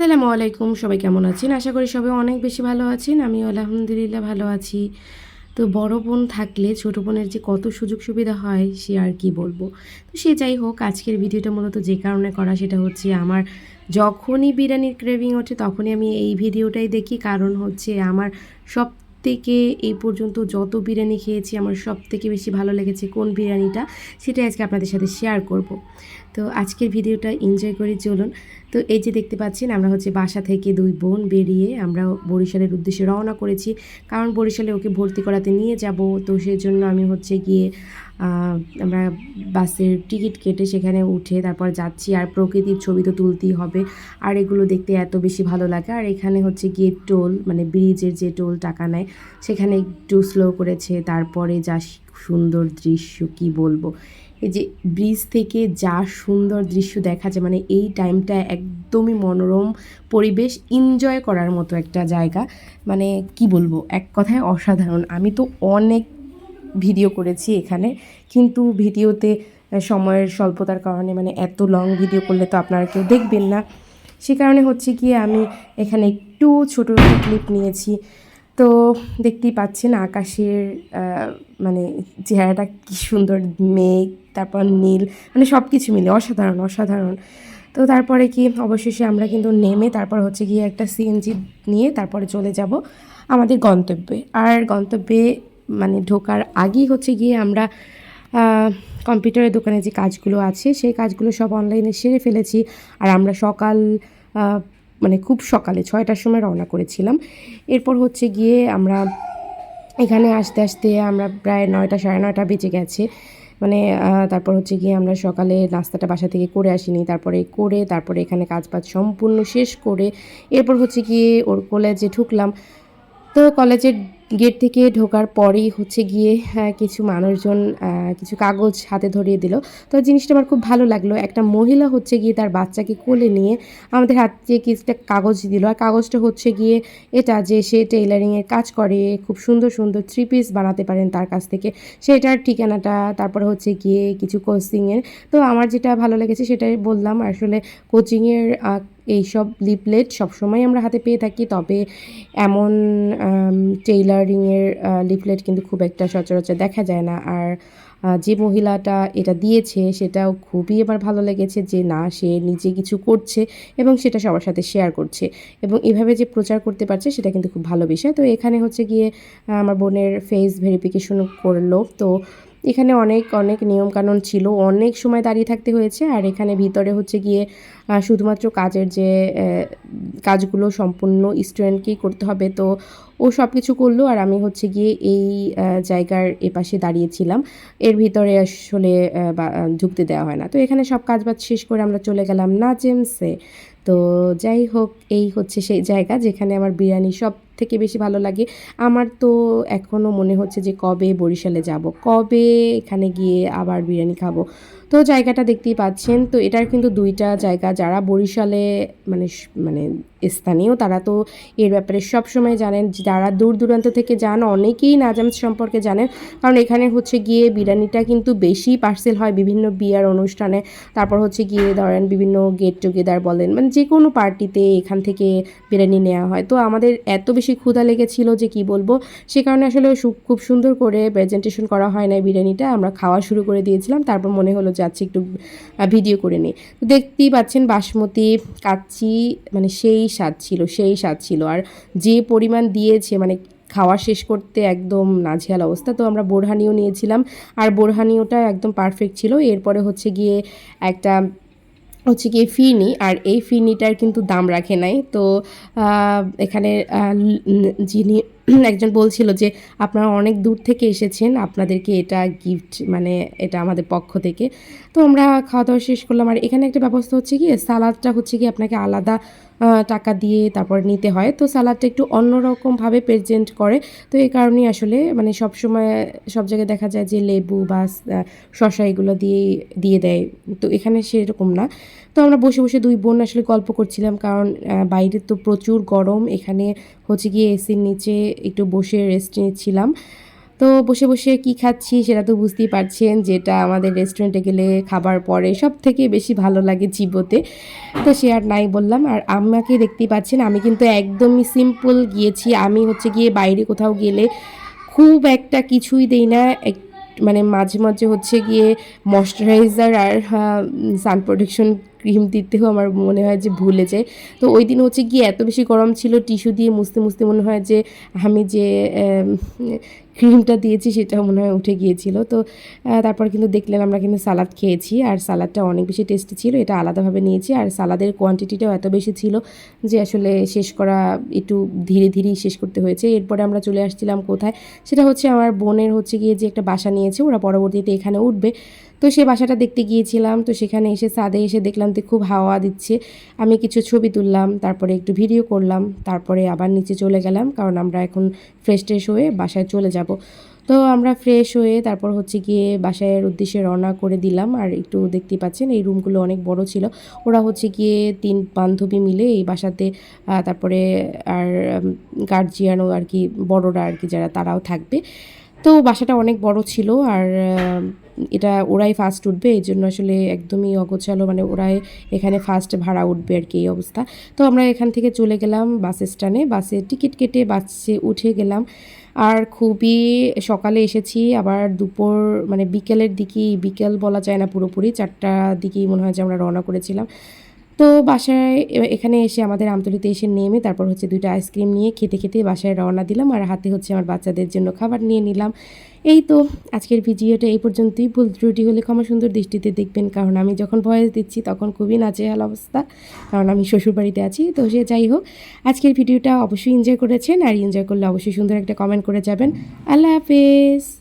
আসসালামু আলাইকুম, সবাই কেমন আছেন? আশা করি সবাই অনেক বেশি ভালো আছেন। আমি আলহামদুলিল্লাহ ভালো আছি। তো বড় বোন থাকলে, ছোট বোনের যে কত সুযোগ সুবিধা হয়, সে আর কি বলব? তো সে যাই হোক, আজকের ভিডিওটা মূলত যে কারণে করা, সেটা হচ্ছে আমার যখনই বিরিয়ানির ক্রেভিং ওঠে, তখনই আমি এই ভিডিওটাই দেখি। কারণ হচ্ছে আমার সব থেকে এই পর্যন্ত যত বিরিয়ানি খেয়েছি আমার সব থেকে বেশি ভালো লেগেছে কোন বিরিয়ানিটা, সেটাই আজকে আপনাদের সাথে শেয়ার করব। তো আজকের ভিডিওটা এনজয় করে চলুন। তো এই যে দেখতে পাচ্ছেন, আমরা হচ্ছে বাসা থেকে দুই বোন বেরিয়ে আমরা বরিশালের উদ্দেশ্যে রওনা করেছি। কারণ বরিশালে ওকে ভর্তি করাতে নিয়ে যাব, তো সেই জন্য আমি হচ্ছে গিয়ে আমরা বাসের টিকিট কেটে সেখানে উঠে তারপর যাচ্ছি। আর প্রকৃতির ছবি তো তুলতেই হবে। আর এগুলো দেখতে এত বেশি ভালো লাগে। আর এখানে হচ্ছে গিয়ে টোল মানে ব্রিজের যে টোল টাকা নেয়, সেখানে একটু স্লো করেছে। তারপরে যা সুন্দর দৃশ্য, কি বলব? এই যে ব্রিজ থেকে যা সুন্দর দৃশ্য দেখা যায় মানে এই টাইমটা একদমই মনোরম পরিবেশ এনজয় করার মতো একটা জায়গা। মানে কি বলব? এক কথায় অসাধারণ। আমি তো অনেক ভিডিও করেছি এখানে। কিন্তু ভিডিওতে সময়ের স্বল্পতার কারণে মানে এত লং ভিডিও করলে তো আপনারা কেউ দেখবেন না। সে কারণে হচ্ছে কি আমি এখানে একটু ছোটো ক্লিপ নিয়েছি। তো দেখতেই পাচ্ছেন আকাশের মানে চেহারাটা কি সুন্দর মেঘ, তারপর নীল মানে সব কিছু মিলে অসাধারণ অসাধারণ। তো তারপরে কি অবশেষে আমরা কিন্তু নেমে তারপর হচ্ছে গিয়ে একটা সিএনজি নিয়ে তারপরে চলে যাব আমাদের গন্তব্যে। আর গন্তব্যে মানে ঢোকার আগেই হচ্ছে গিয়ে আমরা কম্পিউটারের দোকানে যে কাজগুলো আছে, সেই কাজগুলো সব অনলাইনে সেরে ফেলেছি। আর আমরা সকাল মানে খুব সকালে ছয়টার সময় রওনা করেছিলাম। এরপর হচ্ছে গিয়ে আমরা এখানে আসতে আসতে আমরা প্রায় নয়টা, সাড়ে নয়টা বেজে গেছে। মানে তারপর হচ্ছে গিয়ে আমরা সকালে নাস্তাটা বাসা থেকে করে আসিনি। তারপরে করে, তারপরে এখানে কাজ বাজ সম্পূর্ণ শেষ করে, এরপর হচ্ছে গিয়ে ওর কলেজে ঢুকলাম। তো কলেজের গেট থেকে ঢোকার পরেই হচ্ছে গিয়ে কিছু মানুষজন কিছু কাগজ হাতে ধরিয়ে দিল। তো জিনিসটা আমার খুব ভালো লাগল। একটা মহিলা হচ্ছে গিয়ে তার বাচ্চাকে কোলে নিয়ে আমাদের হাত হাতে কিছুটা কাগজ দিল। আর কাগজটা হচ্ছে গিয়ে এটা যে সে টেইলারিংয়ের কাজ করে, খুব সুন্দর সুন্দর থ্রি পিস বানাতে পারেন তার কাছ থেকে। সেটার ঠিকানাটা, তারপরে হচ্ছে গিয়ে কিছু কোচিংয়ের তো আমার যেটা ভালো লেগেছে সেটাই বললাম। আসলে কোচিংয়ের এইসব লিপলেট সবসময় আমরা হাতে পেয়ে থাকি। তবে এমন টেইলারিংয়ের লিফলেট কিন্তু খুব একটা সচরাচর দেখা যায় না। আর যে মহিলাটা এটা দিয়েছে সেটাও খুবই আমার ভালো লেগেছে যে না, সে নিজে কিছু করছে এবং সেটা সবার সাথে শেয়ার করছে। এবং এভাবে যে প্রচার করতে পারছে সেটা কিন্তু খুব ভালো বিষয়। তো এখানে হচ্ছে গিয়ে আমার বোনের ফেস ভেরিফিকেশন করল। তো এখানে অনেক অনেক নিয়মকানুন ছিল। অনেক সময় দাঁড়িয়ে থাকতে হয়েছে আর এখানে ভিতরে হচ্ছে গিয়ে শুধুমাত্র কাজের যে কাজগুলো সম্পূর্ণ স্টুডেন্টকেই করতে হবে। তো ও সব কিছু করল আর আমি হচ্ছে গিয়ে এই জায়গার এপাশে দাঁড়িয়েছিলাম। এর ভিতরে আসলে ঢুকতে দেওয়া হয় না। তো এখানে সব কাজ বাজ শেষ করে আমরা চলে গেলাম নাজেমসে। তো যাই হোক, এই হচ্ছে সেই জায়গা যেখানে আমার বিরিয়ানি সব থেকে বেশি ভালো লাগে। আমার তো এখনও মনে হচ্ছে যে কবে বরিশালে যাব, কবে এখানে গিয়ে আবার বিরিয়ানি খাব। তো জায়গাটা দেখতেই পাচ্ছেন। তো এটার কিন্তু দুইটা জায়গা, যারা বরিশালে মানে মানে স্থানীয় তারা তো এর ব্যাপারে সব সময় জানেন যারা দূর দূরান্ত থেকে যান, অনেকেই নাজাম সম্পর্কে জানেন। কারণ এখানে হচ্ছে গিয়ে বিরিয়ানিটা কিন্তু বেশি পার্সেল হয় বিভিন্ন বিয়ার অনুষ্ঠানে। তারপর হচ্ছে গিয়ে ধরেন বিভিন্ন গেট টুগেদার বলেন মানে যে কোনো পার্টিতে এখান থেকে বিরিয়ানি নেওয়া হয়। তো আমাদের এত বেশি ক্ষুধা লেগেছিল যে কি বলব? সে কারণে আসলে খুব সুন্দর করে প্রেজেন্টেশন করা হয় না বিরিয়ানিটা। আমরা খাওয়া শুরু করে দিয়েছিলাম, তারপর মনে হলো যাচ্ছি, একটু ভিডিও করে নিই। তো দেখতেই পাচ্ছেন বাসমতি কাচ্চি মানে সেই স্বাদ ছিল, সেই স্বাদ ছিল। আর যে পরিমাণ দিয়েছে মানে খাওয়া শেষ করতে একদম নাঝিয়াল অবস্থা। তো আমরা বোরহানিও নিয়েছিলাম। আর বোরহানিওটা একদম পারফেক্ট ছিল। এরপরে হচ্ছে গিয়ে একটা, হচ্ছে গিয়ে ফিরনি। আর এই ফিরনিটার কিন্তু দাম রাখে নাই। তো এখানে যিনি একজন বলছিল যে, আপনারা অনেক দূর থেকে এসেছেন, আপনাদেরকে এটা গিফট মানে এটা আমাদের পক্ষ থেকে। তো আমরা খাওয়া দাওয়া শেষ করলাম। আর এখানে একটা ব্যবস্থা হচ্ছে কি, সালাদটা হচ্ছে কি আপনাকে আলাদা টাকা দিয়ে তারপর নিতে হয়। তো সালাদটা একটু অন্যরকমভাবে প্রেজেন্ট করে। তো এই কারণেই আসলে মানে সব সময় সব জায়গায় দেখা যায় যে লেবু বা শসা এগুলো দিয়ে দিয়ে দেয়। তো এখানে সেরকম না। তো আমরা বসে বসে দুই বোন আসলে গল্প করছিলাম, কারণ বাইরে তো প্রচুর গরম, এখানে হচ্ছে গিয়ে এসির নিচে একটু বসে রেস্ট নিচ্ছিলাম। তো বসে বসে কি খাচ্ছি সেটা তো বুঝতেই পারছেন, যেটা আমাদের রেস্টুরেন্টে গেলে খাবার পরে সব থেকে বেশি ভালো লাগে চিবোতে তো সে আর নাই বললাম, আর আমাকে দেখতেই পাচ্ছেন, আমি কিন্তু একদমই সিম্পল গিয়েছি, আমি হচ্ছে গিয়ে বাইরে কোথাও গেলে খুব একটা কিছুই দেই না, এক মানে মাঝে মাঝে হচ্ছে গিয়ে ময়শ্চারাইজার আর সান প্রোটেকশন ক্রিম দিতেও আমার মনে হয় যে ভুলে যায়। তো ওই দিন হচ্ছে গিয়ে এত বেশি গরম ছিল টিস্যু দিয়ে মুছতে মুছতে মনে হয় যে আমি যে ক্রিমটা দিয়েছি সেটা মনে হয় উঠে গিয়েছিল। তো তারপর কিন্তু দেখলেন আমরা কিন্তু সালাদ খেয়েছি আর সালাদটা অনেক বেশি টেস্টি ছিল, এটা আলাদাভাবে নিয়েছি আর সালাদের কোয়ান্টিটিটাও এত বেশি ছিল যে আসলে শেষ করা একটু ধীরে ধীরেই শেষ করতে হয়েছে। এরপরে আমরা চলে আসছিলাম কোথায়? সেটা হচ্ছে আমার বোনের হচ্ছে গিয়ে যে একটা বাসা নিয়েছে, ওরা পরবর্তীতে এখানে উঠবে। তো সে বাসাটা দেখতে গিয়েছিলাম, তো সেখানে এসে ছাদে এসে দেখলাম যে খুব হাওয়া দিচ্ছে। আমি কিছু ছবি তুললাম, তারপরে একটু ভিডিও করলাম, তারপরে আবার নিচে চলে গেলাম, কারণ আমরা এখন ফ্রেশ ট্রেশ হয়ে বাসায় চলে যাব। তো আমরা ফ্রেশ হয়ে তারপর হচ্ছে গিয়ে বাসায়ের উদ্দেশ্যে রওনা করে দিলাম। আর একটু দেখতেই পাচ্ছেন, এই রুমগুলো অনেক বড় ছিল। ওরা হচ্ছে গিয়ে তিন বান্ধবী মিলে এই বাসাতে তারপরে আর গার্জিয়ানও আর কি, বড়রা আর কি যারা, তারাও থাকবে। তো বাসাটা অনেক বড় ছিল আর এটা ওরাই ফার্স্ট উঠবে, এই জন্য আসলে একদমই অগোছালো মানে ওরাই এখানে ফার্স্ট ভাড়া উঠবে আর কি এই অবস্থা। তো আমরা এখান থেকে চলে গেলাম বাস স্ট্যান্ডে, বাসে টিকিট কেটে বাসে উঠে গেলাম। আর খুবই সকালে এসেছি, আবার দুপুর মানে বিকেলের দিকেই, বিকেল বলা যায় না পুরোপুরি চারটার দিকেই মনে হয় যে আমরা রওনা করেছিলাম। তো বাসায় এখানে এসে আমাদের আমতলিতে এসে নেমে তারপর হচ্ছে দুইটা আইসক্রিম নিয়ে খেতে খেতে বাসায় রওনা দিলাম আর হাতে হচ্ছে আমার বাচ্চাদের জন্য খাবার নিয়ে নিলাম। এই তো আজকের ভিডিওটা এই পর্যন্তই। ভুল ত্রুটি হলে ক্ষমা সুন্দর দৃষ্টিতে দেখবেন, কারণ আমি যখন ভয়েস দিচ্ছি তখন খুবই নাচেহাল অবস্থা, কারণ আমি শ্বশুরবাড়িতে আছি। তো সে যাই হোক, আজকের ভিডিওটা অবশ্যই এনজয় করেছেন আর এনজয় করলে অবশ্যই সুন্দর একটা কমেন্ট করে যাবেন। আল্লাহ হাফেজ।